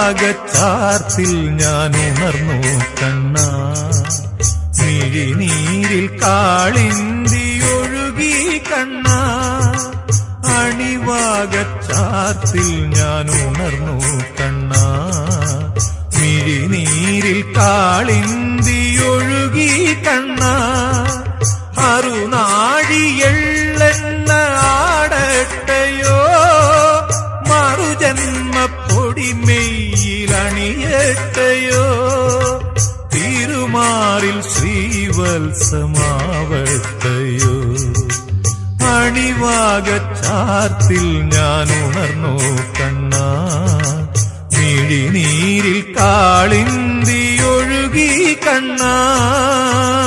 അണിവാകച്ചാർത്തിൽ ഞാൻ ഉണർന്നു കണ്ണ മിഴിനീരിൽ കാളിന്തി ഒഴുകി കണ്ണ. അണിവാകച്ചാർത്തിൽ ഞാൻ ഉണർന്നു കണ്ണ മിഴിനീരിൽ കാളിന്തി മെയ്യിലണിയട്ടെയോ തിരുമാറിൽ ശ്രീവത്സമാവട്ടെയോ? അണിവാകച്ചാർത്തിൽ ഞാൻ ഉണർന്നു കണ്ണ. മിഴിനീരിൽ കാളിന്തി ഒഴുകി കണ്ണാ.